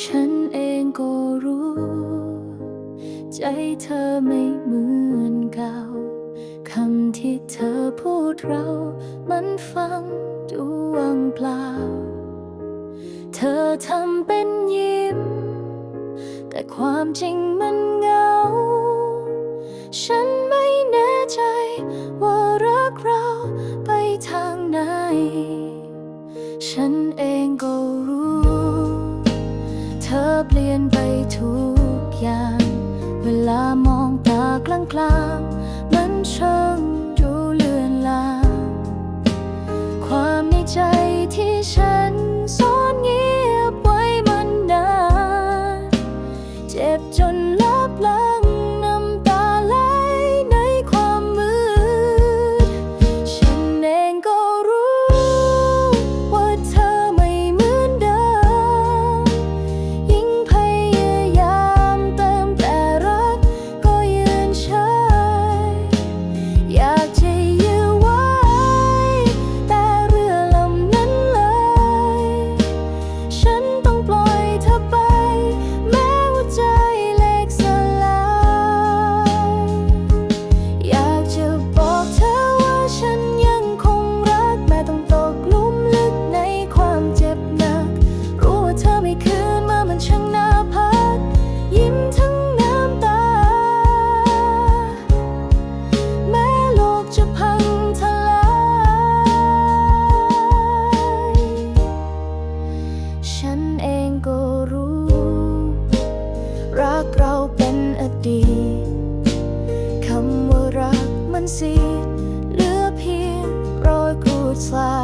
ฉันเองก็รู้ ใจเธอไม่เหมือนเก่าคำที่เธอพูดเรา มันฟังดูว่างเปล่า เธอทำเป็นยิ้ม แต่ความจริงมันเหงา ฉันไม่แน่ใจว่ารักเราไปทางไหน ฉันเองก็ ลี่ยนไปทุกอย่าง เวลามองตากลางๆมันช่างดูเลือนลางความในใจที่ฉันซ่อนเงียบไว้มันนานเจ็บจน roads like